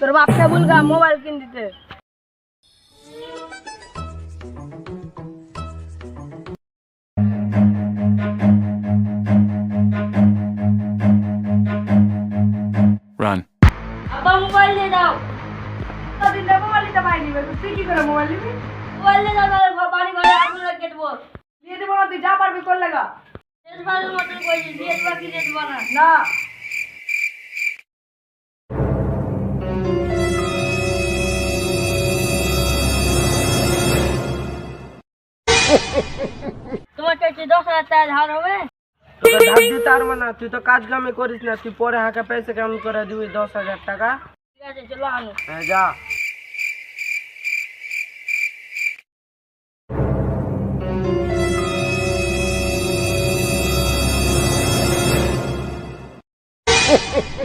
তোর বাপকে বলগা মোবাইল কিন দিতে Run. আব্বা মোবাইল দিয়ে দাও দিন দেবো মোবাইল নিতে পারিনি তুই কি করে মোবাইল নিবি? মোবাইল দাও নাহলে বাড়ি ঘরে আগুন লাগিয়ে দেবো। দিয়ে দেবো না তুই যা পারবি করলে গা। শেষবারের মতন কইছি দিয়ে দেবা কি দিয়ে দেবা না। না। তোমার চাইছে দশ হাজার টাকা ধার হবে। তোকে ধার দিতে পারব না তুই তো কাজ কামে করিস না তুই পরে হাঁকে পয়সা কেমন করে দিবি দশ হাজার টাকা? ঠিক আছে চলো আনো হ্যাঁ যা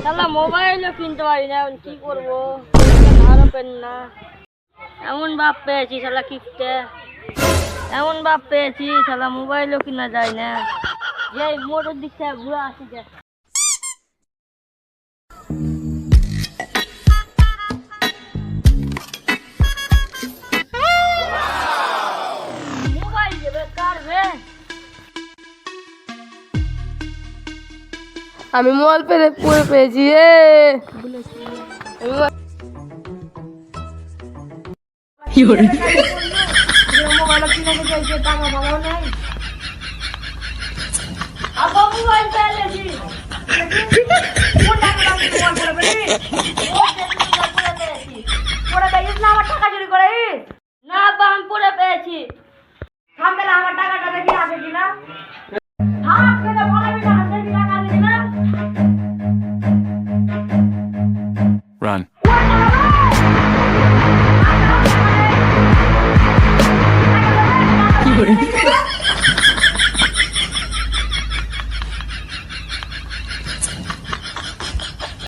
শালা মোবাইলও কিনতে পারি না এখন কি করবো ধারও পেন না এমন বাপ পেয়েছি শালা কিনতে এমন বাপ পেয়েছি শালা মোবাইলও কিনা যায় না যে মোটর দিক থেকে ঘুরে আসি আমি মোবাইল পরে পেয়েছি পরে পেয়েছিস না আমি পরে পেয়েছি। করে